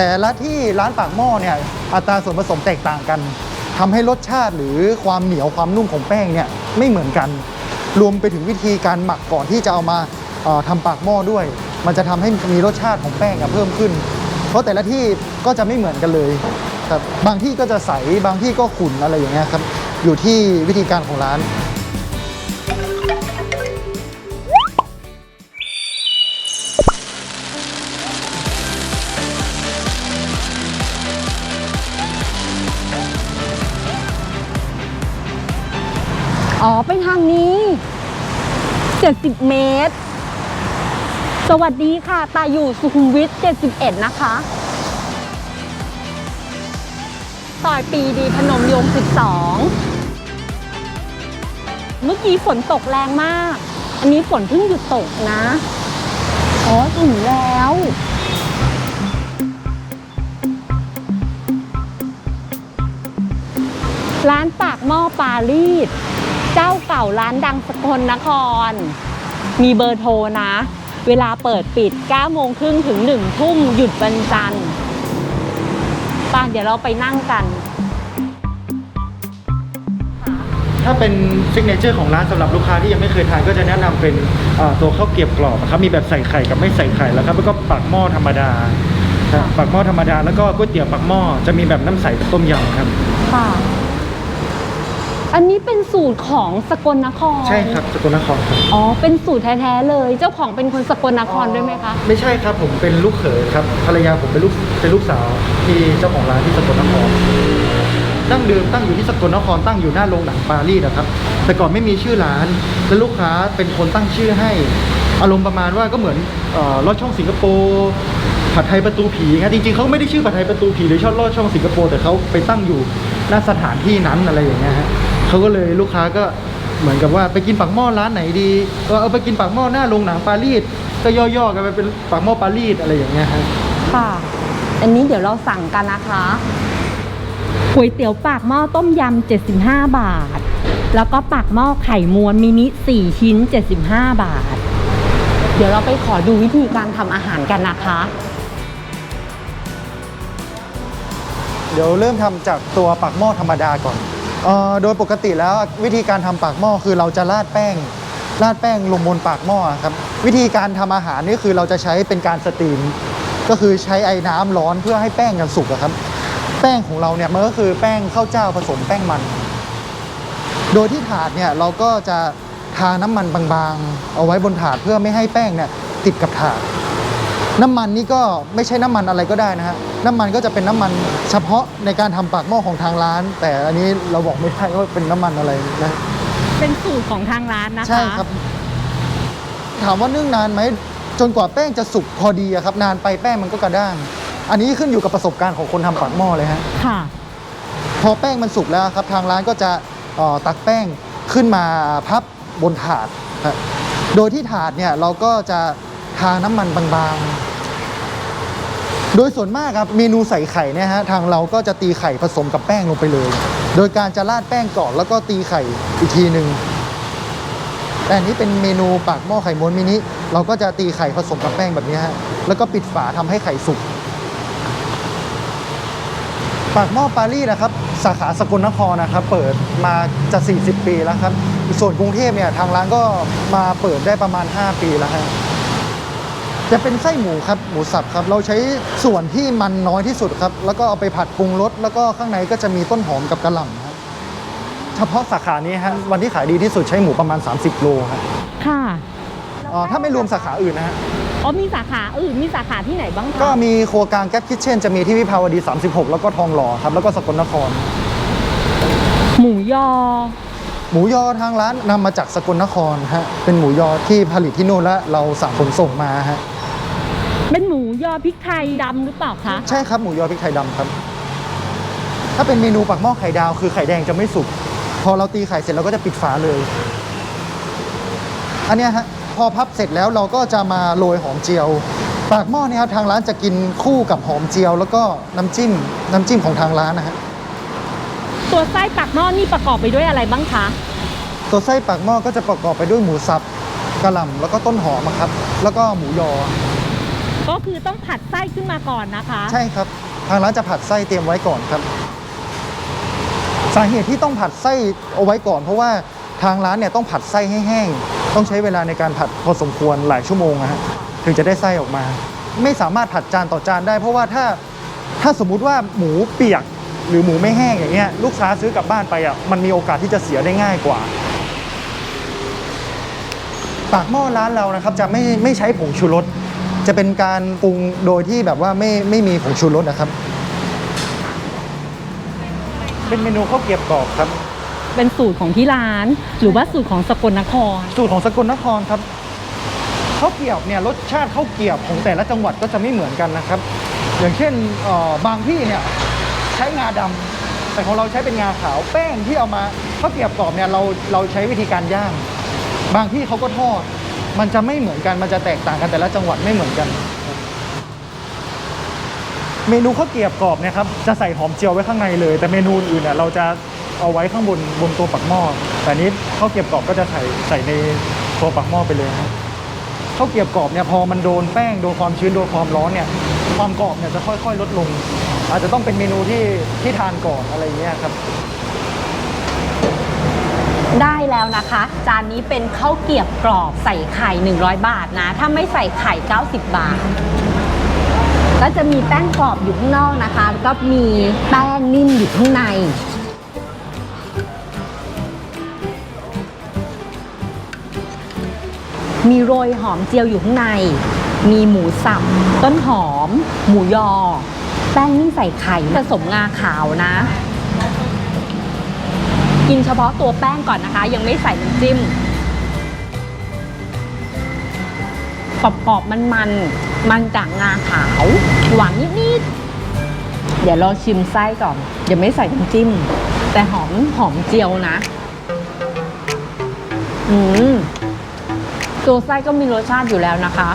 แต่ละที่ร้านปากหม้อเนี่ยอัตราส่วนผสมแตกต่างกันทำให้รสชาติหรือความเหนียวความนุ่มของแป้งเนี่ยไม่เหมือนกัน รวมไปถึงวิธีการหมักก่อนที่จะเอามาเอ่อทำปากหม้อด้วย มันจะทำให้มีรสชาติของแป้งเพิ่มขึ้น เพราะแต่ละที่ก็จะไม่เหมือนกันเลยครับบางที่ก็จะใสบางที่ก็ขุ่นอะไรอย่างเงี้ยครับอยู่ที่วิธีการของร้าน 70 เมตร สวัสดีค่ะตาอยู่สุขุมวิท 71 นะคะซอยปีดีพนมยงค์12 เมื่อกี้ฝนตกแรงมาก อันนี้ฝนเพิ่งหยุดตกนะ อ๋อถึงแล้วร้านปากหม้อปารีส เจ้าเก่าร้านดังสกลนคร มีเบอร์โทรนะ เวลาเปิดปิด 9 โมงครึ่งถึง 1 ทุ่มหยุดวันจันทร์ป่ะเดี๋ยวเราไปนั่งกัน ถ้าเป็นซิกเนเจอร์ของร้านสำหรับลูกค้าที่ยังไม่เคยทานก็จะแนะนำเป็นเอ่อตัวข้าวเกรียบกรอบนะครับมีแบบใส่ไข่กับไม่ใส่ไข่แล้วครับแล้วก็ปากหม้อธรรมดาครับปากหม้อธรรมดาแล้วก็ก๋วยเตี๋ยวปากหม้อจะมีแบบน้ำใสกับต้มยำครับ ค่ะ อันนี้เป็นสูตรของสกลนคร ใช่ครับสกลนครครับอ๋อ เป็นสูตรแท้ๆเลย เจ้าของเป็นคนสกลนครด้วยไหมคะ ไม่ใช่ครับผมเป็นลูกเขยครับภรรยาผมเป็นลูกเป็นลูกสาวที่เจ้าของร้านที่สกลนครดั้งเดิมตั้งอยู่ที่สกลนครตั้งอยู่หน้าโรงหนังปารีสนะครับ แต่ก่อนไม่มีชื่อร้านแล้วลูกค้าเป็นคนตั้งชื่อให้ อารมณ์ประมาณว่าก็เหมือนเอ่อลอดช่องสิงคโปร์ผัดไทยประตูผีครับจริงๆเขาไม่ได้ชื่อผัดไทยประตูผีหรือชอบลอดช่องสิงคโปร์แต่เขาไปตั้งอยู่ณสถานที่นั้นอะไรอย่างเงี้ยฮะ เขาก็เลยลูกค้าก็เหมือนกับว่าไปกินปากหม้อร้านไหนดีเออเอาไปกินปากหม้อหน้าโรงหนังปารีสก็ย่อๆกันไปเป็นปากหม้อปารีสอะไรอย่างเงี้ยฮะค่ะ อันนี้เดี๋ยวเราสั่งกันนะคะก๋วยเตี๋ยวปากหม้อต้มยำ75 บาท แล้วก็ปากหม้อไข่ม้วนมินิ4ชิ้น 75 บาท เดี๋ยวเราไปขอดูวิธีการทำอาหารกันนะคะ เดี๋ยวเริ่มทำจากตัวปากหม้อธรรมดาก่อน เอ่อโดยปกติแล้ววิธีการทำปากหม้อคือเราจะราดแป้งราดแป้งลงบนปากหม้อครับวิธีการทำอาหารนี่คือเราจะใช้เป็นการสตรีม ก็คือใช้ไอ้น้ำร้อนเพื่อให้แป้งกันสุกอะครับ แป้งของเราเนี่ยมันก็คือแป้งข้าวเจ้าผสมแป้งมัน โดยที่ถาดเนี่ยเราก็จะทาน้ำมันบางๆ เอาไว้บนถาดเพื่อไม่ให้แป้งเนี่ยติดกับถาด น้ำมันนี่ก็ไม่ใช่น้ำมันอะไรก็ได้นะฮะน้ำมันก็จะเป็นน้ำมันเฉพาะในการทำปากหม้อของทางร้าน แต่อันนี้เราบอกไม่ได้ว่าเป็นน้ำมันอะไรนะเป็นสูตรของทางร้านนะคะ ใช่ครับ ถามว่านึ่งนานไหมจนกว่าแป้งจะสุกพอดีอะครับ นานไปแป้งมันก็กระด้าง อันนี้ขึ้นอยู่กับประสบการณ์ของคนทำปากหม้อเลยฮะ ค่ะ พอแป้งมันสุกแล้วครับ ทางร้านก็จะเอ่อตักแป้งขึ้นมาพับบนถาดฮะโดยที่ถาดเนี่ยเราก็จะทาน้ำมันบางๆ โดยส่วนมากครับเมนูใส่ไข่เนี่ยฮะทางเราก็จะตีไข่ผสมกับแป้งลงไปเลย โดยการจะราดแป้งก่อนแล้วก็ตีไข่อีกทีหนึ่งแต่อันนี้เป็นเมนูปากหม้อไข่ม้วนมินิเราก็จะตีไข่ผสมกับแป้งแบบนี้ฮะแล้วก็ปิดฝาทำให้ไข่สุกปากหม้อปารีสนะครับ สาขาสกลนครนะครับ เปิดมาจะ 40 ปีแล้วครับ ส่วนกรุงเทพเนี่ยทางร้านก็มาเปิดได้ประมาณ 5 ปีแล้วฮะ จะเป็นไส้หมูครับหมูสับครับ เราใช้ส่วนที่มันน้อยที่สุดครับ แล้วก็เอาไปผัดปรุงรสแล้วก็ข้างในก็จะมีต้นหอมกับกระหล่ำครับเฉพาะสาขานี้ฮะวันที่ขายดีที่สุดใช้หมูประมาณ 30 โลครับค่ะอ๋อถ้าไม่รวมสาขาอื่นนะฮะอ๋อมีสาขาอื่นมีสาขาที่ไหนบ้างคะก็มีครัวกลางแก๊ปคิทเช่นจะมีที่วิภาวดี 36 แล้วก็ทองหล่อครับ แล้วก็สกลนคร หมูยอ หมูยอทางร้านนำมาจากสกลนครฮะเป็นหมูยอที่ผลิตที่นู่นและเราสั่งขนส่งมาฮะ เป็นหมูยอพริกไทยดำหรือเปล่าคะ ใช่ครับหมูยอพริกไทยดำครับ ถ้าเป็นเมนูปักหม้อไข่ดาวคือไข่แดงจะไม่สุก พอเราตีไข่เสร็จเราก็จะปิดฝาเลย อันเนี้ยฮะพอพับเสร็จแล้วเราก็จะมาโรยหอมเจียว ปากหม้อเนี่ยครับทางร้านจะกินคู่กับหอมเจียว แล้วก็น้ำจิ้มน้ำจิ้มของทางร้านนะฮะ ตัวไส้ปากหม้อนี่ประกอบไปด้วยอะไรบ้างคะ ตัวไส้ปากหม้อก็จะประกอบไปด้วยหมูสับกระหล่ำแล้วก็ต้นหอมอะครับ แล้วก็หมูยอ ก็คือต้องผัดไส้ขึ้นมาก่อนนะคะ ใช่ครับ ทางร้านจะผัดไส้เตรียมไว้ก่อนครับ สาเหตุที่ต้องผัดไส้เอาไว้ก่อน เพราะว่าทางร้านเนี่ยต้องผัดไส้ให้แห้ง ต้องใช้เวลาในการผัดพอสมควรหลายชั่วโมงนะฮะถึงจะได้ไส้ออกมา ไม่สามารถผัดจานต่อจานได้ เพราะว่าถ้าถ้าสมมุติว่าหมูเปียกหรือหมูไม่แห้งอย่างเงี้ยลูกค้าซื้อกลับบ้านไปอะมันมีโอกาสที่จะเสียได้ง่ายกว่า ปากหม้อร้านเรานะครับจะไม่ไม่ใช้ผงชูรส จะเป็นการปรุงโดยที่แบบว่าไม่ไม่มีผงชูรสนะครับ เป็นเมนูข้าวเกรียบกรอบครับ เป็นสูตรของที่ร้าน หรือว่าสูตรของสกลนคร สูตรของสกลนครครับข้าวเกรียบเนี่ยรสชาติข้าวเกรียบของแต่ละจังหวัดก็จะไม่เหมือนกันนะครับ อย่างเช่นเอ่อบางที่เนี่ยใช้งาดำแต่ของเราใช้เป็นงาขาวแป้งที่เอามาข้าวเกรียบกรอบเนี่ยเราเราใช้วิธีการย่าง บางที่เขาก็ทอด มันจะไม่เหมือนกัน มันจะแตกต่างกันแต่ละจังหวัดไม่เหมือนกัน เมนูข้าวเกรียบกรอบเนี่ยครับ จะใส่หอมเจียวไว้ข้างในเลย แต่เมนูอื่นเนี่ยเราจะเอาไว้ข้างบนบนตัวปักหม้อ แต่นี้ข้าวเกรียบกรอบก็จะใส่ใส่ในตัวปักหม้อไปเลยครับข้าวเกรียบกรอบเนี่ยพอมันโดนแป้งโดนความชื้นโดนความร้อนเนี่ย ความกรอบเนี่ยจะค่อย ๆ ลดลง อาจจะต้องเป็นเมนูที่ที่ทานก่อนอะไรอย่างเงี้ยครับ ได้แล้วนะคะ จานนี้เป็นข้าวเกรียบกรอบใส่ไข่ 100 บาทนะ ถ้าไม่ใส่ไข่ 90 บาท ก็จะมีแป้งกรอบอยู่ข้างนอกนะคะแล้วก็มีแป้งนิ่มอยู่ข้างใน มีโรยหอมเจียวอยู่ข้างใน มีหมูสับ ต้นหอม หมูยอ แป้งนี่ใส่ไข่ผสมงาขาวนะ กินเฉพาะตัวแป้งก่อนนะคะ ยังไม่ใส่น้ำจิ้มกรอบๆมันมันๆมันจากงาขาวหวานนิดๆเดี๋ยวเราชิมไส้ก่อนเดี๋ยวไม่ใส่น้ำจิ้ม แต่หอมหอมเจียวนะ อืมตัวไส้ก็มีรสชาติอยู่แล้วนะคะ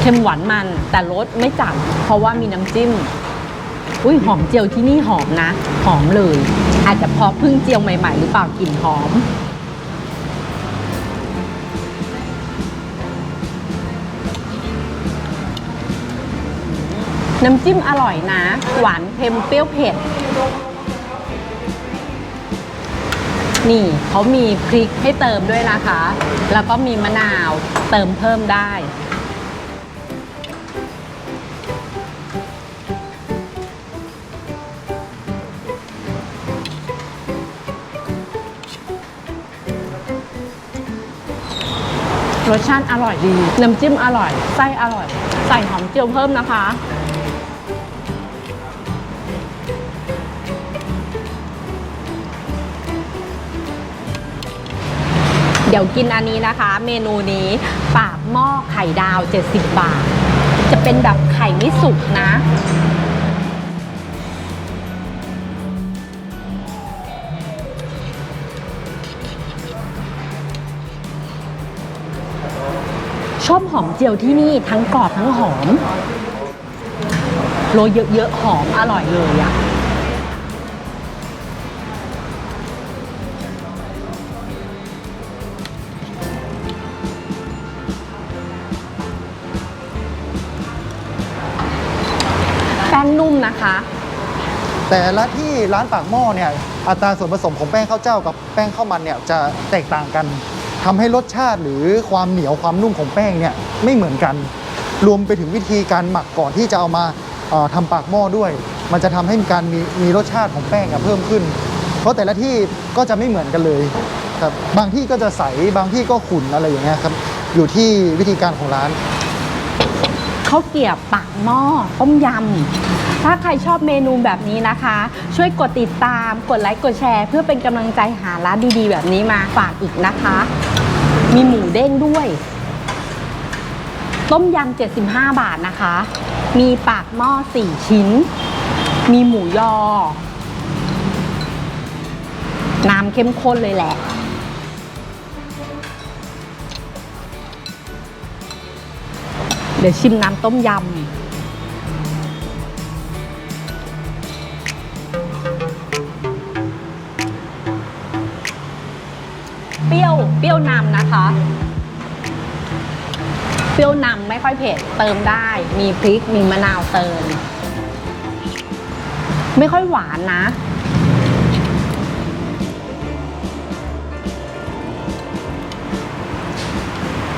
เค็มหวานมันแต่รสไม่จัดเพราะว่ามีน้ำจิ้ม อุ้ยหอมเจียวที่นี่หอมนะ หอมเลย อาจจะเพราะพิ่งเจียวใหม่ ๆ หรือเปล่ากลิ่นหอม น้ำจิ้มอร่อยนะ หวานเค็มเปรี้ยวเผ็ด นี่เขามีพริกให้เติมด้วยนะคะ แล้วก็มีมะนาวเติมเพิ่มได้ รสชาติอร่อยดี น้ำจิ้มอร่อย ไส้อร่อย ใส่หอมเจียวเพิ่มนะคะ เดี๋ยวกินอันนี้นะคะ เมนูนี้ปากหม้อไข่ดาว 70 บาท จะเป็นแบบไข่ไม่สุกนะ หอมเจียวที่นี่ทั้งกรอบทั้งหอมโรยเยอะๆหอมอร่อยเลยอะแป้งนุ่มนะคะ แต่ละที่ร้านปากหม้อเนี่ยอัตราส่วนผสมของแป้งข้าวเจ้ากับแป้งข้าวมันเนี่ยจะแตกต่างกัน ทำให้รสชาติหรือความเหนียวความนุ่มของแป้งเนี่ยไม่เหมือนกัน รวมไปถึงวิธีการหมักก่อนที่จะเอามาเอ่อทำปากหม้อด้วย มันจะทำให้มีการมีมีรสชาติของแป้งอะเพิ่มขึ้น เพราะแต่ละที่ก็จะไม่เหมือนกันเลยครับบางที่ก็จะใสบางที่ก็ขุ่นอะไรอย่างเงี้ยครับอยู่ที่วิธีการของร้านข้าวเกรียบปากหม้อต้มยำ ถ้าใครชอบเมนูแบบนี้นะคะ ช่วยกดติดตามกดไลค์กดแชร์ เพื่อเป็นกำลังใจหาร้านดีๆ แบบนี้มาฝากอีกนะคะ มีหมูเด้งด้วย ต้มยำ75 บาทนะคะ มีปากหม้อ 4 ชิ้น มีหมูยอ น้ำเข้มข้นเลยแหละเดี๋ยวชิมน้ำต้มยำ เปรี้ยวนำนะคะ เปรี้ยวนำไม่ค่อยเผ็ดเติมได้ มีพริกมีมะนาวเติม ไม่ค่อยหวานนะ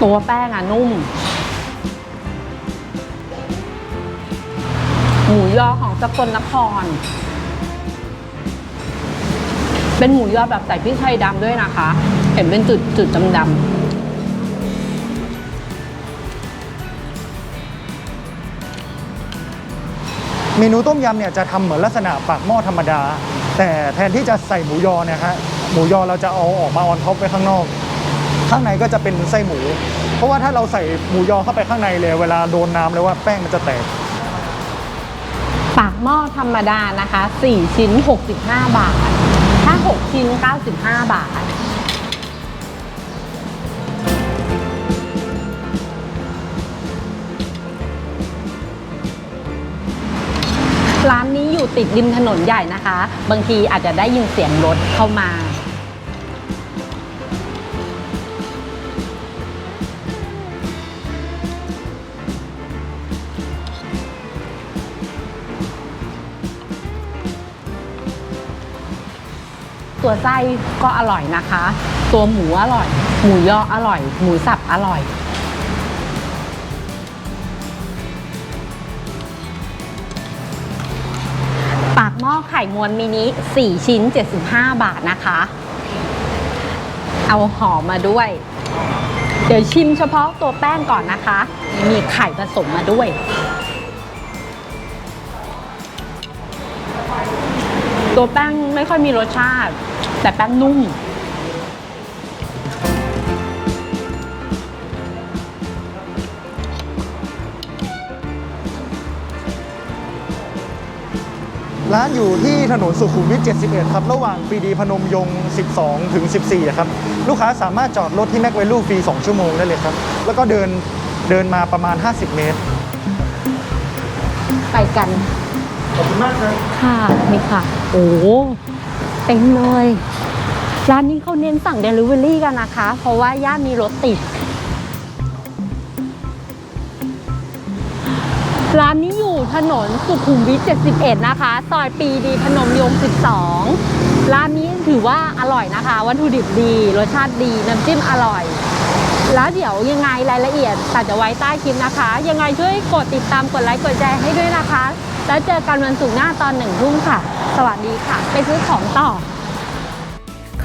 ตัวแป้งอะนุ่ม หมูยอของสกลนครเป็นหมูยอแบบใส่พริกไทยดำด้วยนะคะ เห็นเป็นจุดจุดดำๆเมนูต้มยำเนี่ยจะทำเหมือนลักษณะปากหม้อธรรมดา แต่แทนที่จะใส่หมูยอเนี่ยฮะหมูยอเราจะเอาออกมาออนท็อปไว้ข้างนอก ข้างในก็จะเป็นไส้หมู เพราะว่าถ้าเราใส่หมูยอเข้าไปข้างในเลย เวลาโดนน้ำเลยว่าแป้งมันจะแตกปากหม้อธรรมดานะคะ 4 ชิ้น 65 บาท ถ้า 6 ชิ้น 95 บาท ร้านนี้อยู่ติดริมถนนใหญ่นะคะ บางทีอาจจะได้ยินเสียงรถเข้ามา ตัวไส้ก็อร่อยนะคะ ตัวหมูอร่อย หมูยออร่อย หมูสับอร่อย หม้อไข่มวนมินิ 4 ชิ้น 75 บาทนะคะ เอาหอมมาด้วย เดี๋ยวชิมเฉพาะตัวแป้งก่อนนะคะ มีไข่ผสมมาด้วย ตัวแป้งไม่ค่อยมีรสชาติ แต่แป้งนุ่ม ร้านอยู่ที่ถนนสุขุมวิท 71 ครับ ระหว่างปรีดีพนมยงค์ 12 ถึง 14อะครับ ลูกค้าสามารถจอดรถที่แม็กไวลูฟรี 2 ชั่วโมงได้เลยครับ แล้วก็เดินเดินมาประมาณ 50 เมตร ไปกันขอบคุณมากครับ ค่ะนี่ค่ะ โอ้เต็มเลย ร้านนี้เขาเน้นสั่งเดลิเวอรี่กันนะคะ เพราะว่าย่านมีรถติด ร้านนี้อยู่ถนนสุขุมวิท 71 นะคะ ซอยปีดีพนมยงค์12 ร้านนี้ถือว่าอร่อยนะคะ วัตถุดิบดี รสชาติดี น้ำจิ้มอร่อย แล้วเดี๋ยวยังไงรายละเอียดตัดจะไว้ใต้คลิปนะคะ ยังไงช่วยกดติดตามกดไลค์กดแชร์ให้ด้วยนะคะ แล้วเจอกันวันศุกร์หน้าตอนหนึ่งทุ่มค่ะ สวัสดีค่ะ ไปซื้อของต่อ